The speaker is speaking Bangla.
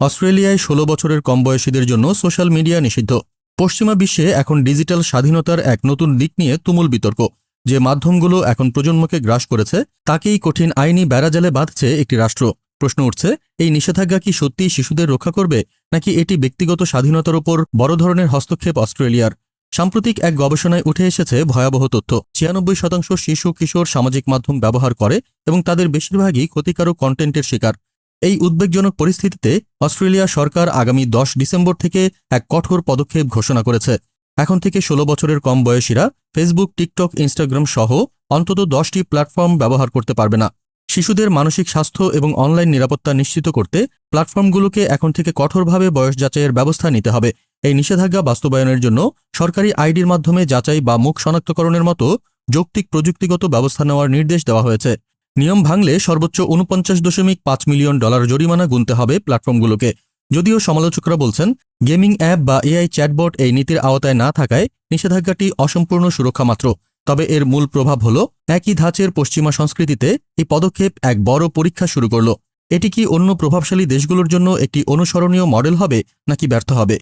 অস্ট্রেলিয়ায় ষোলো বছরের কম বয়সীদের জন্য সোশ্যাল মিডিয়া নিষিদ্ধ। পশ্চিমা বিশ্বে এখন ডিজিটাল স্বাধীনতার এক নতুন দিক নিয়ে তুমুল বিতর্ক। যে মাধ্যমগুলো এখন প্রজন্মকে গ্রাস করেছে, তাকেই কঠিন আইনি বেড়াজালে বাঁধছে একটি রাষ্ট্র। প্রশ্ন উঠছে, এই নিষেধাজ্ঞা কি সত্যিই শিশুদের রক্ষা করবে, নাকি এটি ব্যক্তিগত স্বাধীনতার ওপর বড় ধরনের হস্তক্ষেপ অস্ট্রেলিয়ার? সাম্প্রতিক এক গবেষণায় উঠে এসেছে ভয়াবহ তথ্য। ছিয়ানব্বই শতাংশ শিশু কিশোর সামাজিক মাধ্যম ব্যবহার করে এবং তাদের বেশিরভাগই ক্ষতিকারক কন্টেন্টের শিকার। এই উদ্বেগজনক পরিস্থিতিতে অস্ট্রেলিয়া সরকার আগামী দশ ডিসেম্বর থেকে এক কঠোর পদক্ষেপ ঘোষণা করেছে। এখন থেকে ষোলো বছরের কম বয়সীরা ফেসবুক, টিকটক, ইনস্টাগ্রাম সহ অন্তত দশটি প্ল্যাটফর্ম ব্যবহার করতে পারবে না। শিশুদের মানসিক স্বাস্থ্য এবং অনলাইন নিরাপত্তা নিশ্চিত করতে প্ল্যাটফর্মগুলোকে এখন থেকে কঠোরভাবে বয়স যাচাইয়ের ব্যবস্থা নিতে হবে। এই নিষেধাজ্ঞা বাস্তবায়নের জন্য সরকারি আইডির মাধ্যমে যাচাই বা মুখ শনাক্তকরণের মতো যৌক্তিক প্রযুক্তিগত ব্যবস্থা নেওয়ার নির্দেশ দেওয়া হয়েছে। নিয়ম ভাঙলে সর্বোচ্চ উনপঞ্চাশ দশমিক পাঁচ মিলিয়ন ডলার জরিমানা গুনতে হবে প্ল্যাটফর্মগুলোকে। যদিও সমালোচকরা বলছেন, গেমিং অ্যাপ বা এআই চ্যাটবট এই নীতির আওতায় না থাকায় নিষেধাজ্ঞাটি অসম্পূর্ণ সুরক্ষা মাত্র। তবে এর মূল প্রভাব হল, একই ধাঁচের পশ্চিমা সংস্কৃতিতে এই পদক্ষেপ এক বড় পরীক্ষা শুরু করল। এটি কি অন্য প্রভাবশালী দেশগুলোর জন্য একটি অনুসরণীয় মডেল হবে, নাকি ব্যর্থ হবে?